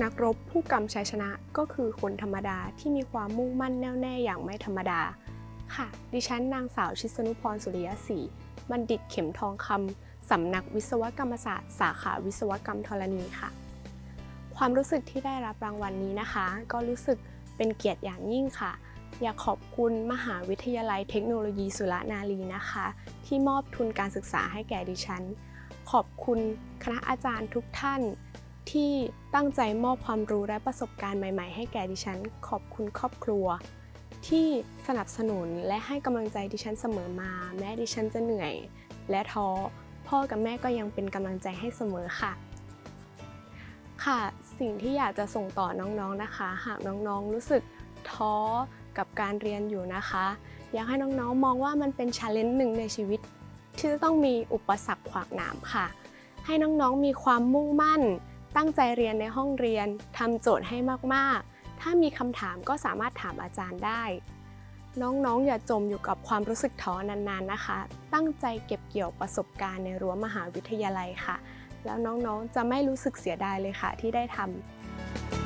นักรบผู้กำชัยชนะก็คือคนธรรมดาที่มีความมุ่งมั่นแน่วแน่อย่างไม่ธรรมดา ค่ะ ดิฉันนางสาวชิสนุพรสุริยศรีบัณฑิตเข็มทองคำสำนักวิศวกรรมศาสตร์ สาขาวิศวกรรมธรณีค่ะ ความรู้สึกที่ได้รับรางวัลนี้นะคะ ก็รู้สึกเป็นเกียรติอย่างยิ่งค่ะ อยากขอบคุณมหาวิทยาลัยเทคโนโลยีสุรนารีนะคะ ที่มอบทุนการศึกษาให้แก่ดิฉัน ขอบคุณคณะอาจารย์ทุกท่าน ที่ตั้งใจมอบความรู้และประสบการณ์ใหม่ ๆ ให้แก่ดิฉัน ขอบคุณครอบครัว ที่สนับสนุนและให้กำลังใจดิฉันเสมอมา แม้ดิฉันจะเหนื่อย และท้อพ่อกับแม่ก็ยังเป็นกำลังใจให้เสมอค่ะ ค่ะ สิ่งที่อยากจะส่งต่อน้องๆนะคะ หากน้องๆรู้สึกท้อกับการเรียนอยู่นะคะ อยากให้น้องๆมองว่ามันเป็นชาเลนจ์หนึ่งในชีวิต ที่จะต้องมีอุปสรรคขวางหนามค่ะ ให้น้องๆมีความมุ่งมั่น ตั้งใจเรียนในห้องเรียนทำโจทย์ให้มากๆ ถ้ามีคำถามก็สามารถถามอาจารย์ได้ น้องๆ อย่าจมอยู่กับความรู้สึกท้อนานๆนะคะ ตั้งใจเก็บเกี่ยวประสบการณ์ในรั้วมหาวิทยาลัยค่ะ แล้วน้องๆ จะไม่รู้สึกเสียดายเลยค่ะที่ได้ทำ